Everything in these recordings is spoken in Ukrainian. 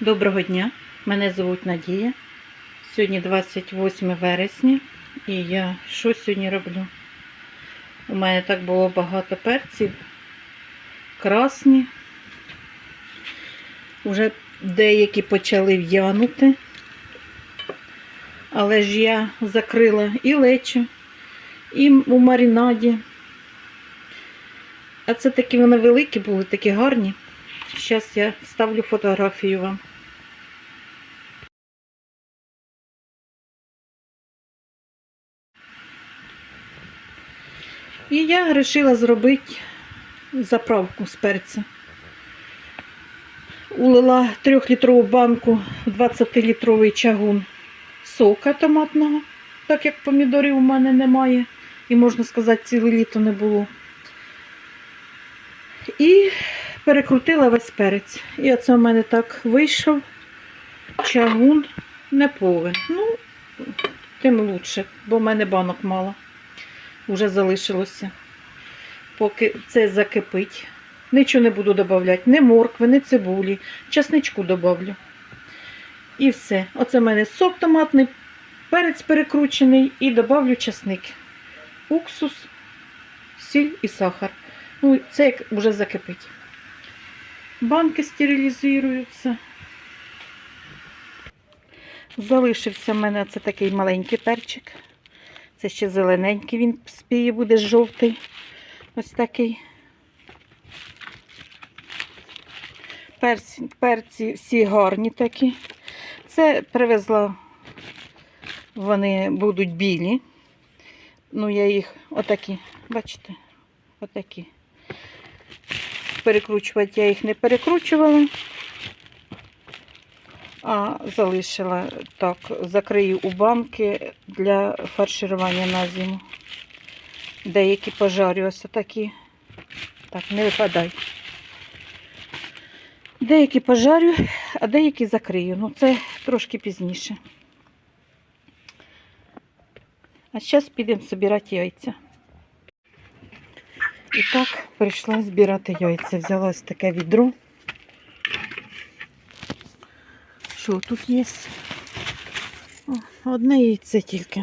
Доброго дня, мене звуть Надія. Сьогодні 28 вересня і я що сьогодні роблю? У мене так було багато перців, красні. Уже деякі почали в'янути, але ж я закрила і лечо, і у маринаді. А це такі вони великі були, такі гарні. Зараз я ставлю фотографію вам. І я вирішила зробити заправку з перця. Улила 3-літрову банку в 20-літровий чагун сока томатного, так як помідорів у мене немає. І, можна сказати, ціле літо не було. І перекрутила весь перець. І оце в мене так вийшов чагун не повен. Ну, тим лучше, бо в мене банок мало. Уже залишилося. Поки це закипить. Нічого не буду додавати, ні моркви, ні цибулі. Часничку додавлю. І все. Оце в мене сок томатний, перець перекручений і додавлю часник. Уксус, сіль і сахар. Ну, це як вже закипить. Банки стерилізуються. Залишився в мене це такий маленький перчик. Це ще зелененький, він спіє, буде жовтий. Ось такий. Перці, перці всі гарні такі. Це привезла, вони будуть білі. Ну, я їх отакі, бачите, отакі. Перекручувати я їх не перекручувала, а залишила так, закрию у банки для фарширування на зиму. Деякі пожарю ось такі. Так, не випадай. Деякі пожарю, а деякі закрию. Ну, це трошки пізніше. А зараз підемо збирати яйця. І так, прийшла збирати яйця. Взяла ось таке відро. Що тут є? Одне яйце тільки.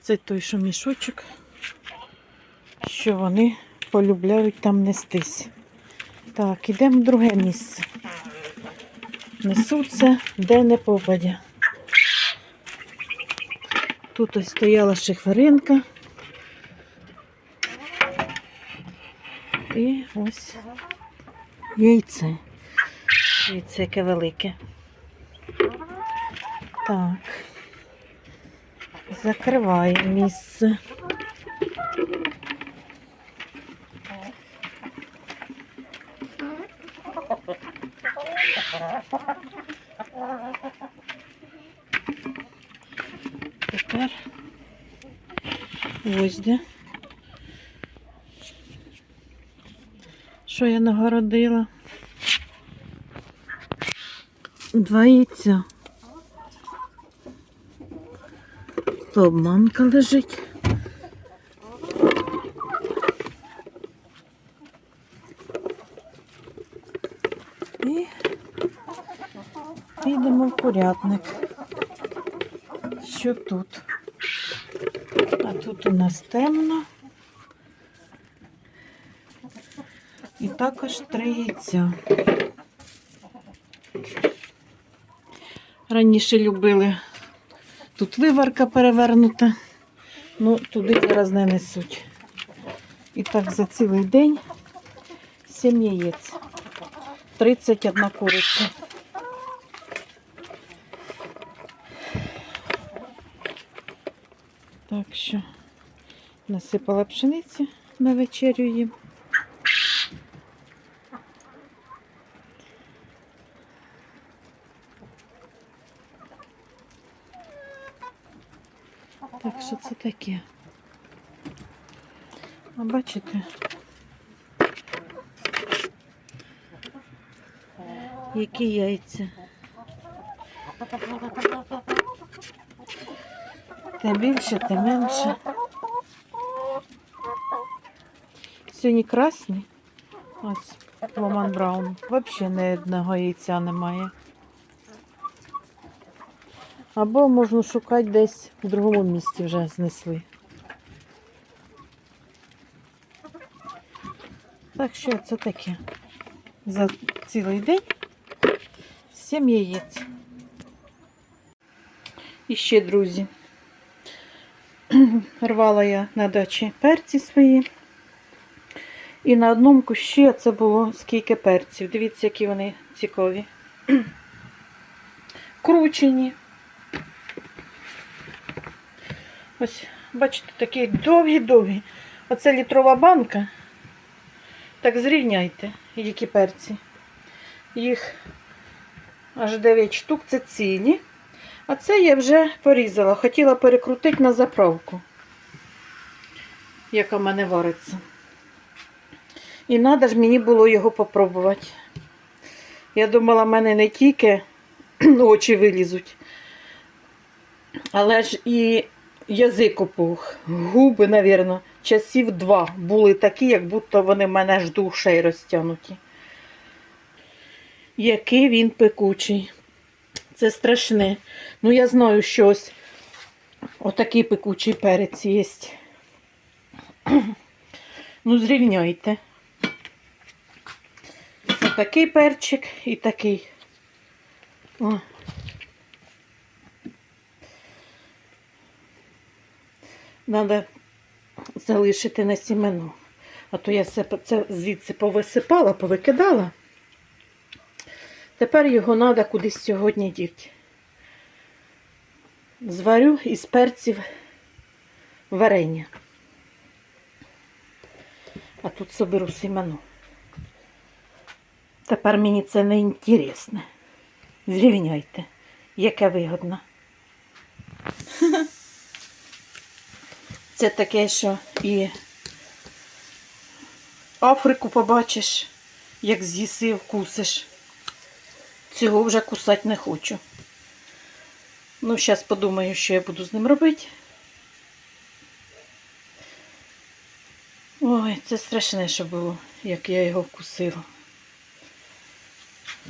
Це той, що мішочок, що вони полюбляють там нестись. Так, ідемо в друге місце. Несуться, де не попадя. Тут ось стояла шиферинка. І ось яйце. Яйце яке велике. Так. Закриваємо місце. Тепер ось де. Що я нагородила? Два яйця. То обманка лежить. І підемо в порядник. Що тут? А тут у нас темно. І також три яйця. Раніше любили. Тут виварка перевернута, ну туди зараз не несуть. І так за цілий день 7 яєць. 31 куриця. Так що насипала пшениці на вечерю їм. Так що це таке? А бачите? Які яйця? Те більше, те менше. Сьогодні красні. Ось Ломан Браун. Взагалі ні одного яйця немає. Або можна шукати десь в другому місці вже знесли. Так що це таке. За цілий день 7 яєць. І ще, друзі, рвала я на дачі перці свої. І на одному кущі це було скільки перців. Дивіться, які вони цікаві. Кручені. Ось, бачите, такі довгі-довгі. Оце літрова банка. Так зрівняйте, які перці. Їх аж 9 штук, це цілі. А це я вже порізала. Хотіла перекрутити на заправку, яка в мене вариться. І треба ж мені було його попробувати. Я думала, в мене не тільки очі вилізуть, але ж і язик опух, губи, мабуть, часів два були такі, як будто вони в мене аж до ушей розтягнуті. Який він пекучий. Це страшне. Ну, я знаю, що ось отакий пекучий перець є. Ну, зрівняйте. Отакий перчик і такий. О. Надо залишити на сімено. А то я все це звідси повисипала, повикидала. Тепер його треба кудись сьогодні діти. Зварю із перців варення. А тут соберу семено. Тепер мені це не інтересне. Зрівняйте, яке вигодно. Це таке, що і Африку побачиш, як з'їси, вкусиш. Цього вже кусати не хочу. Ну, зараз подумаю, що я буду з ним робити. Ой, це страшне, що було, як я його вкусила.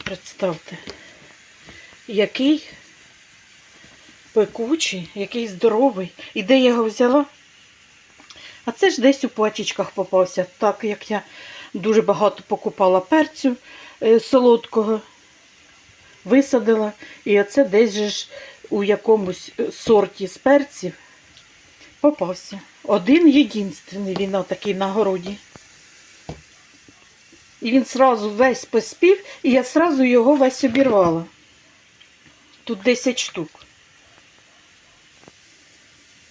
Представте, який пекучий, який здоровий. І де я його взяла? А це ж десь у пачечках попався, так як я дуже багато покупала перцю е, солодкого, висадила. І оце десь же ж у якомусь е, сорті з перців попався. Один єдинственний він отакий на городі. І він сразу весь поспів, і я сразу його весь обірвала. Тут 10 штук.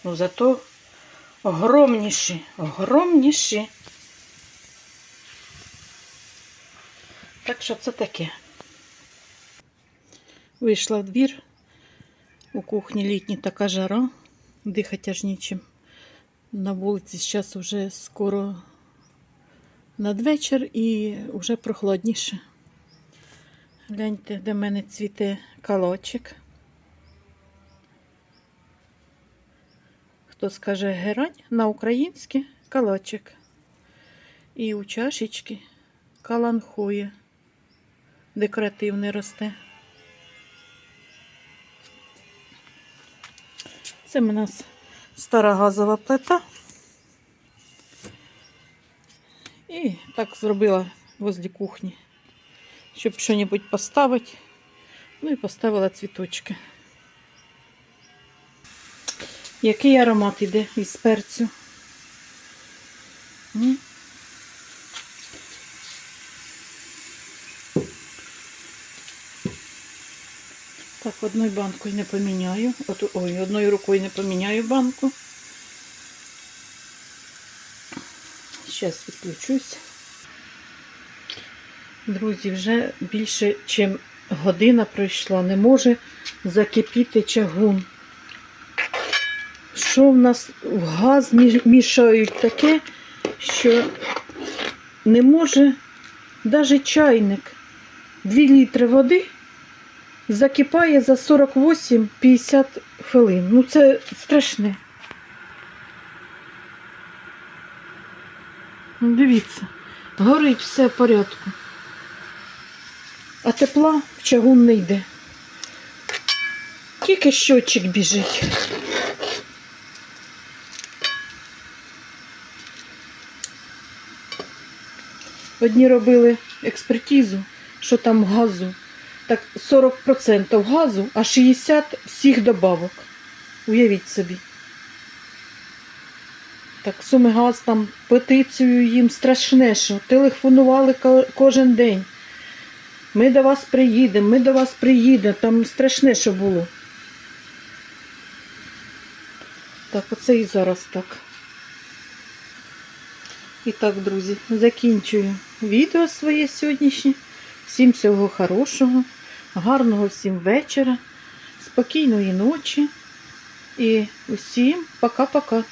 Ну, зато огромніші, огромніші. Так що це таке. Вийшла в двір. У кухні літній така жара, дихати аж нічим. На вулиці зараз вже скоро надвечір і вже прохладніше. Гляньте, де в мене цвіте калочик. Хто скаже герань на українське калачик. І у чашечки каланхоє. Декоративне росте. Це в нас стара газова плита. І так зробила возле кухні, щоб щось поставити. Ну і поставила цвіточки. Який аромат іде із перцю? Так, одною банкою не поміняю. Ой, одною рукою не поміняю банку. Зараз відключусь. Друзі, вже більше, ніж година пройшла. Не може закипіти чагун. Що в нас в газ мішають таке, що не може навіть чайник 2 літри води закипає за 48-50 хвилин. Ну це страшне. Ну, Дивіться, горить все в порядку. А тепла в чагун не йде. Тільки щотчик біжить. Одні робили експертизу, що там газу. Так 40% газу, а 60% всіх добавок. Уявіть собі. Так, Сумигаз там петицію їм страшне, що телефонували кожен день. Ми до вас приїдемо, ми до вас приїдемо. Там страшне, що було. Так, оце і зараз так. І так, друзі, закінчую відео своє сьогоднішнє. Всім всього хорошого, гарного всім вечора, спокійної ночі і усім пока-пока.